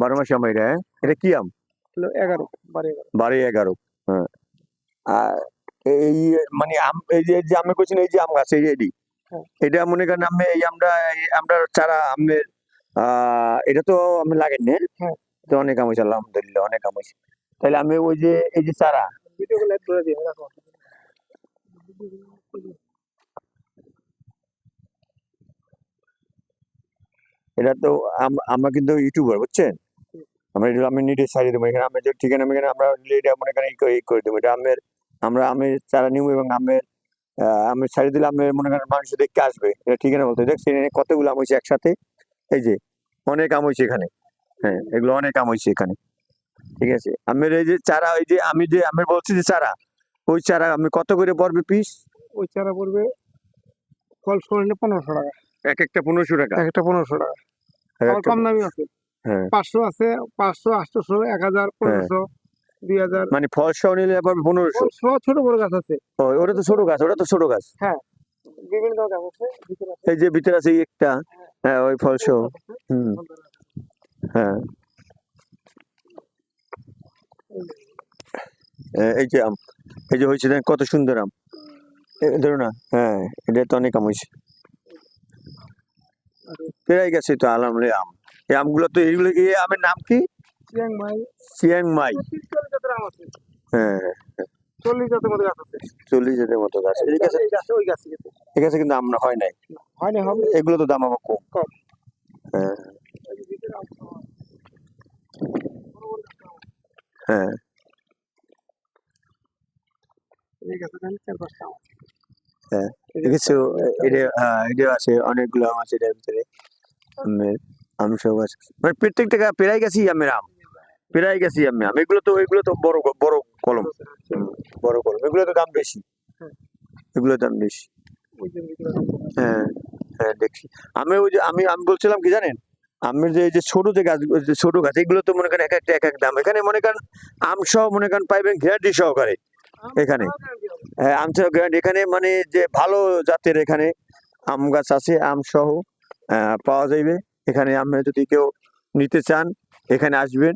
বারো মাসি আম এটা হ্যাঁ? এটা কি আম? এগারো বারো এগারো। হ্যাঁ। আর এই মানে আম এই যে যে আমি করছি এই যে আম গাছ এই যে এডি হ্যাঁ। এটা মনে করেন আমি এই আমরা আমরা চারা আমের আহ এটা তো আমি লাগেন না? হ্যাঁ। তো অনেক আম হয়েছে আলহামদুলিল্লাহ অনেক আম হয়েছে। তাহলে আমি ওই যে এই যে চারা। এটা তো আম- আমরা কিন্তু ইউটিউবার বুঝছেন? আমরা এটা আমি নিজে দেবো। এখানে আমের যে ঠিকানা এখানে আমরা এটা মনে করেন ই করে- দেবো। এটা আমের আমরা আমের চারা নিব এবং আমের আমের দিলে আমের মনে করেন মানুষ দেখতে আসবে। এটা ঠিকানা বলতে দেখছেন কতগুলো আম হয়েছে একসাথে? এই যে অনেক আম হয়েছে এখানে। হ্যাঁ এগুলো অনেক আম হয়েছে এখানে। ঠিক আছে? আমের এই যে চারা ওই যে আমি যে আমি বলছি যে চারা ওই চারা আমি কত করে পড়বে পিস ওই চারা পড়বে সরলে পনেরোশো টাকা। এক একটা পনেরোশো টাকা? এক একটা পনেরোশো টাকা। কম দামি আছে। পাঁচশো আছে পাঁচশো আটশোশো এক হাজার পনেরোশো দুই হাজার। মানে ফল সহ নিলে আবার পনেরোশো। ছোট বড় গাছ আছে। ওটা তো ছোট গাছ ওটা তো ছোট গাছ। বিভিন্ন গাছ আছে এই যে ভিতরে আছে একটা হ্যাঁ ওই ফল সহ হুম। হ্যাঁ। এই যে আম এই যে হয়েছে কত সুন্দর আম। ধরো না হ্যাঁ এটা তো অনেক আম হয়েছে। পেরাই গেছে তো আলহামদুলিল্লাহ আম। এই আমগুলো তো এইগুলো এই আমের নাম কি? Chiang Mai. Chiang Mai. তিরিশ চল্লিশ জাতের আম আছে। হ্যাঁ চল্লিশ জাতের মতো গাছ আছে। চল্লিশ হাজার মতো গাছ এই গাছে ওই গাছে এই গাছে কিন্তু আম হয় নাই। হয় না হবে। এগুলো তো দাম কম। কম। হ্যাঁ। হ্যাঁ। আছে। হ্যাঁ, এই এটা হ্যাঁ এটা আছে অনেকগুলো আছে এটার ভিতরে। আম সব আছে। মানে প্রত্যেকটা পেরাই গেছি আমের আম পেরাই গেছি আমি আম এগুলো তো এগুলো তো বড় বড় কলম। বড় কলম। এগুলো তো দাম বেশি। হ্যাঁ। এগুলো দাম বেশি। আম। হ্যাঁ হ্যাঁ দেখছি। আমি ওই যে, আমি আমি বলছিলাম কি জানেন? আমের যে যে ছোট যে গাছ ছোট গাছ, এগুলো তো মনে করেন এক একটা, এক এক দাম। এখানে মনে করেন আম সহ মনে করেন পাইবেন গ্যারান্টি সহকারে এখানে। হ্যাঁ আম সহ গ্যারান্টি এখানে মানে যে ভালো জাতের এখানে আম গাছ আছে, আম সহ পাওয়া যাইবে। এখানে আপনি যদি কেউ নিতে চান এখানে আসবেন।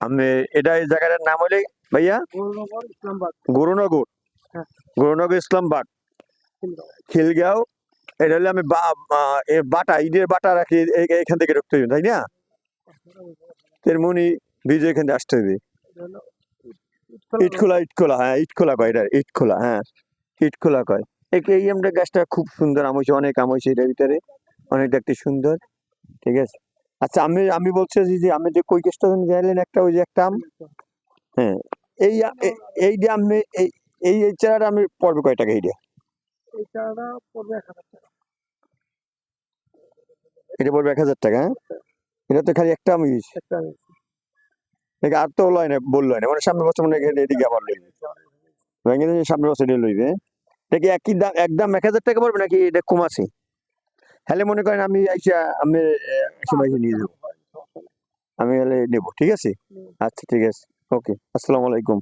আপনি এটা এই জায়গাটার নাম হলে ভাইয়া? গৌরনগর, গুরুনগর। হ্যাঁ। ইসলামবাদ। খিলগাঁও। এটা হলে আমি বাটা ঈদের বাটা রাখি এখান থেকে ঢুকতে হবে তাই না? তেমনি বীজ এখান থেকে আসতে হবে। ইটখোলা। ইটখোলা হ্যাঁ ইটখোলা কয় এটা ইটখোলা হ্যাঁ ইটখোলা কয়। এই এই আমটা গাছটা খুব সুন্দর আম হয়েছে অনেক আম হয়েছে এটার ভিতরে অনেক দেখতে সুন্দর। ঠিক আছে? আচ্ছা আমি আমি বলছি যে- আমি যে কই কেসটা গেলেন একটা ওই যে একটা আম? হ্যাঁ এই এই যে আমি এই এই চারাটা আমি পড়বে কয় টাকা এইটা এই চারাটা পড়বে এক হাজার টাকা। এটা পড়বে এক হাজার টাকা হ্যাঁ? এটা তো খালি একটা আমি দেখে আর তো লয় না বলল না মানে সামনের বছর মনে হয় এদিকে আবার লইবে। ভেঙে দিয়ে সামনের বছর লইবে এটা কি একই দাম একদম এক হাজার টাকা পড়বে নাকি এটা কম আছে? হলে মনে করেন আমি আইসা আমি সময় নিয়ে যাব। আমি হলে নেব ঠিক আছে? আচ্ছা ঠিক আছে। ওকে আসসালামু আলাইকুম।